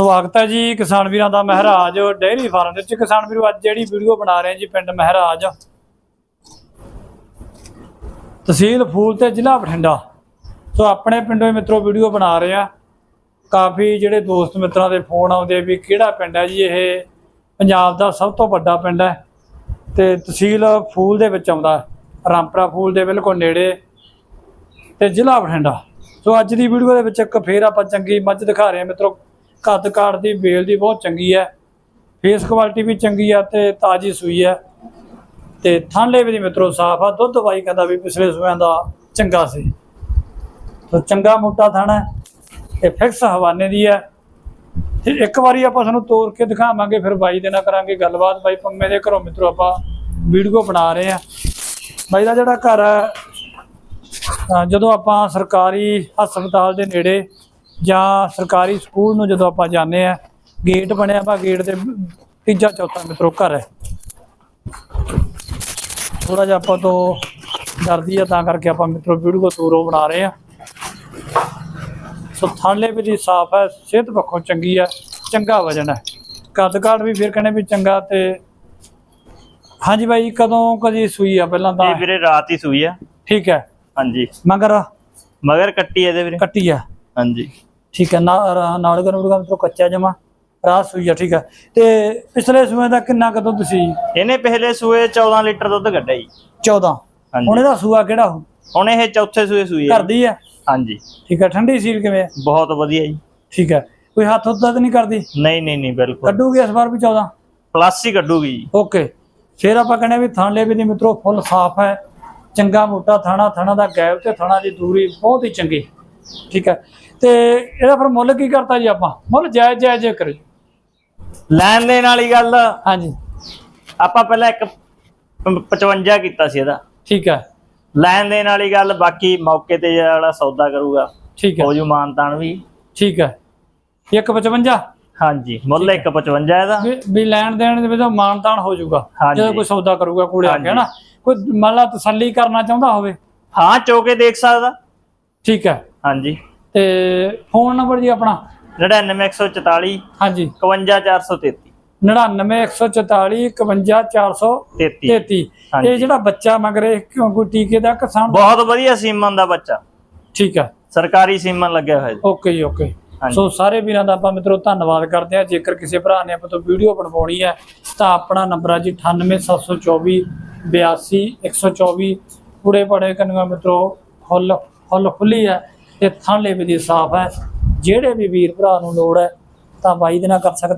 ਸਵਾਗਤ ਹੈ ਜੀ ਕਿਸਾਨ ਵੀਰਾਂ ਦਾ ਮਹਾਰਾਜ ਡੇਅਰੀ ਫਾਰਮ ਵਿੱਚ। ਕਿਸਾਨ ਵੀਰੋ, ਅੱਜ ਜਿਹੜੀ ਵੀਡੀਓ ਬਣਾ ਰਹੇ ਜੀ ਪਿੰਡ ਮਹਾਰਾਜ। ਤਹਿਸੀਲ ਫੂਲ ਤੇ ਜ਼ਿਲ੍ਹਾ ਬਠਿੰਡਾ। ਸੋ ਆਪਣੇ ਪਿੰਡੋਂ ਹੀ ਮਿੱਤਰੋ ਵੀਡੀਓ ਬਣਾ ਰਹੇ ਆ ਕਾਫੀ ਜਿਹੜੇ ਦੋਸਤ ਮਿੱਤਰਾਂ ਦੇ ਫੋਨ ਆਉਂਦੇ ਵੀ ਕਿਹੜਾ ਪਿੰਡ ਹੈ ਜੀ ਇਹ? ਪੰਜਾਬ ਦਾ ਸਭ ਤੋਂ ਵੱਡਾ ਪਿੰਡ ਹੈ। ਤੇ ਤਹਿਸੀਲ ਫੂਲ ਦੇ ਵਿੱਚ ਆਉਂਦਾ ਰਾਮਪਰਾ ਫੂਲ ਦੇ ਬਿਲਕੁਲ ਨੇੜੇ। ਤੇ ਜ਼ਿਲ੍ਹਾ ਬਠਿੰਡਾ। ਸੋ ਅੱਜ ਦੀ ਵੀਡੀਓ ਦੇ ਵਿੱਚ ਇੱਕ ਫੇਰ ਆਪਾਂ ਚੰਗੀ ਮੱਝ ਦਿਖਾ ਰਹੇ ਹਾਂ ਮਿੱਤਰੋ। ਕੱਦ ਕਾਠ ਦੀ ਬੇਲ ਦੀ ਬਹੁਤ ਚੰਗੀ ਹੈ ਫੇਸ ਕੁਆਲਿਟੀ ਵੀ ਚੰਗੀ ਆ ਤੇ ਤਾਜੀ ਸੂਈ ਹੈ। ਤੇ ਥਾਂਲੇ ਵੀ ਦੀ ਮਿੱਤਰੋ, ਸਾਫ਼ ਆ, ਦੁੱਧ ਬਾਈ ਕਹਿੰਦਾ ਵੀ ਪਿਛਲੇ ਸੂਆਂ ਦਾ ਚੰਗਾ ਸੀ। ਸੋ ਚੰਗਾ ਮੋਟਾ ਥਾਣਾ ਇਹ ਫਿਕਸ ਹਵਾਨੇ ਦੀ ਹੈ। ਤੇ ਇੱਕ ਵਾਰੀ ਆਪਾਂ ਤੁਹਾਨੂੰ ਤੋੜ ਕੇ ਦਿਖਾਵਾਂਗੇ, ਫਿਰ ਬਾਈ ਦੇ ਨਾਲ ਕਰਾਂਗੇ ਗੱਲਬਾਤ। ਬਾਈ ਪੰਮੇ ਦੇ ਘਰੋਂ ਮਿੱਤਰੋ ਆਪਾਂ ਵੀਡੀਓ ਬਣਾ ਰਹੇ ਆ ਬਾਈ ਦਾ ਜਿਹੜਾ ਘਰ ਹੈ ਜਦੋਂ ਆਪਾਂ ਸਰਕਾਰੀ ਹਸਪਤਾਲ ਦੇ ਨੇੜੇ ਜਾਂ ਸਰਕਾਰੀ ਸਕੂਲ ਨੂੰ ਜਦੋਂ ਆਪਾਂ ਜਾਂਦੇ ਆ ਗੇਟ ਬਣਿਆ ਵਾ ਗੇਟ ਦੇ ਤੀਜਾ ਚੌਥਾ ਮਿੱਤਰੋ ਘਰ ਹੈ। ਥੋੜਾ ਜਿਹਾ ਆਪਾਂ ਤੋਂ ਡਰਦੀ ਆ ਤਾਂ ਕਰਕੇ ਆਪਾਂ ਮਿੱਤਰੋ ਵੀਡੀਓ ਦੂਰੋਂ ਬਣਾ ਰਹੇ ਆ ਸੋ ਥਾਲੇ ਵੀ ਸਾਫ਼ ਹੈ ਸਿਹਤ ਪੱਖੋਂ ਚੰਗੀ ਹੈ ਚੰਗਾ ਵਜਨ ਹੈ। ਕੱਦ ਕਾਠ ਵੀ ਫਿਰ ਕਹਿੰਦੇ ਵੀ ਚੰਗਾ ਤੇ ਹਾਂਜੀ ਬਾਈ ਕਦੋਂ ਕਦੀ ਸੂਈ ਆ ਪਹਿਲਾਂ ਤਾਂ? ਇਹ ਵੀਰੇ ਰਾਤ ਹੀ ਸੂਈ ਆ। ਠੀਕ ਹੈ। ਹਾਂਜੀ। ਮਗਰ? ਮਗਰ ਕੱਟੀ ਇਹਦੇ ਵੀਰੇ। ਕੱਟੀ ਆ। ਹਾਂਜੀ। ਠੀਕ ਹੈ ਨਾ ਨਾਲ ਗਨ ਉਰਗਾ ਮਤਲਬ ਕੱਚਾ ਜਮਾ ਰਾਤ ਸੂਈ ਆ ਠੀਕ ਹੈ। ਤੇ ਪਿਛਲੇ ਸੂਏ ਦਾ ਕਿੰਨਾ ਕਦੋਂ ਤੁਸੀਂ ਇਹਨੇ ਪਹਿਲੇ ਸੂਏ 14 ਲੀਟਰ ਦੁੱਧ ਕੱਢਿਆ ਜੀ। 14 ਹੁਣ ਇਹਦਾ ਸੂਆ ਕਿਹੜਾ ਹੋ? ਹੁਣ ਇਹ ਚੌਥੇ ਸੂਏ ਸੂਈ ਹੈ ਕਰਦੀ ਹੈ ਹਾਂਜੀ। ਠੀਕ ਹੈ ਠੰਡੀ ਸੀਲ ਕਿਵੇਂ ਹੈ? ਬਹੁਤ ਵਧੀਆ ਜੀ। ਠੀਕ ਹੈ। ਕੋਈ ਹੱਥ ਉੱਦਾ ਤਾਂ ਨਹੀਂ ਕਰਦੀ? ਨਹੀਂ ਨਹੀਂ ਨਹੀਂ ਬਿਲਕੁਲ। ਕੱਢੂਗੀ ਇਸ ਵਾਰ ਵੀ 14 ਪਲੱਸ ਹੀ ਕੱਢੂਗੀ ਜੀ। ਓਕੇ। ਫਿਰ ਆਪਾਂ ਕਹਿੰਦੇ ਵੀ ਥਾਂਲੇ ਵੀ ਦੀ ਮਿੱਤਰੋ ਫੁੱਲ ਸਾਫ਼ ਹੈ। ਚੰਗਾ ਮੋਟਾ ਥਾਣਾ ਥਾਣਾ ਦਾ ਗੈਪ ਤੇ ਥਾਣਾ ਦੀ ਦੂਰੀ ਬਹੁਤ ਹੀ ਚੰਗੀ। ਠੀਕ ਹੈ। ਤੇ ਇਹਦਾ ਫਿਰ ਮੁੱਲ ਕੀ ਕਰਤਾ ਜੀ ਆਪਾਂ? ਮੁੱਲ ਜਾਇਜ਼ ਜਾਇਜ਼ ਜਿਹਾ ਕਰਿਓ। ਲੈਣ ਦੇਣ ਵਾਲੀ ਗੱਲ ਹਾਂਜੀ। ਆਪਾਂ ਪਹਿਲਾਂ ਇੱਕ ਪ- 55 ਕੀਤਾ ਸੀ ਇਹਦਾ। ਠੀਕ ਹੈ। ਲੈਣ ਦੇਣ ਵਾਲੀ ਗੱਲ ਬਾਕੀ ਮੌਕੇ ਤੇ ਜਿਹੜਾ ਸੌਦਾ ਕਰੂਗਾ ਠੀਕ ਹੈ। ਹੋ ਜੂ ਮਾਨਤਾਨ ਵੀ। ਠੀਕ ਹੈ। 155 ਹਾਂਜੀ ਮੁੱਲ 155 ਇਹਦਾ। ਵੀ ਲੈਣ ਦੇਣ ਦੇ ਵਿੱਚ ਮਾਨਤਾਨ ਹੋ ਜਾਊਗਾ। ਜਦੋਂ ਕੋਈ ਸੌਦਾ ਕਰੂਗਾ ਕੋਲੇ ਆ ਕੇ। ਹਨਾ ਕੋਈ ਮੰਨ ਲਾ ਤਸੱਲੀ ਕਰਨਾ ਚਾਹੁੰਦਾ ਹੋਵੇ। ਹਾਂ ਚੋਕੇ ਦੇਖ ਸਕਦਾ। ਠੀਕ ਹੈ। ਹਾਂਜੀ। ਤੇ ਫੋਨ ਨੰਬਰ ਜੀ ਆਪਣਾ? 99144 ਹਾਂਜੀ। 51433 99144 51433 33 ਹਾਂਜੀ। ਇਹ ਜਿਹੜਾ ਬੱਚਾ ਮਗਰੇ ਕਿਉਂ ਕੋਈ ਟੀਕੇ ਦਾ ਕਿਸਾਨ? ਬਹੁਤ ਵਧੀਆ ਸੀਮਨ ਦਾ ਬੱਚਾ। ਠੀਕ ਹੈ ਸਰਕਾਰੀ ਸੀਮਨ ਲੱਗਿਆ ਹੋਇਆ ਜੀ। ਓਕੇ ਜੀ ਓਕੇ। ਸੋ ਸਾਰੇ ਵੀਰਾਂ ਦਾ ਆਪਾਂ ਮਿੱਤਰੋ ਧੰਨਵਾਦ ਕਰਦੇ ਹਾਂ। ਜੇਕਰ ਕਿਸੇ ਭਰਾ ਨੇ ਆਪਾਂ ਤੋਂ ਵੀਡੀਓ ਬਣਵਾਉਣੀ ਹੈ ਤਾਂ ਆਪਣਾ ਨੰਬਰ ਹੈ ਜੀ 98724 82124 ਪੂਰੇ ਪੜੇ ਕੰਨਗਾ ਮਿੱਤਰੋ ਫੁੱਲ ਫੁੱਲ ਖੁੱਲੀ ਹੈ। ਤੇ ਥਾਂਲੇ ਵੀ ਦੀ ਸਾਫ਼ ਹੈ। ਜਿਹੜੇ ਵੀ ਵੀਰ ਭਰਾ ਨੂੰ ਲੋੜ ਹੈ, ਤਾਂ ਬਾਈ ਦੇ ਨਾਲ ਕਰ ਸਕਦਾ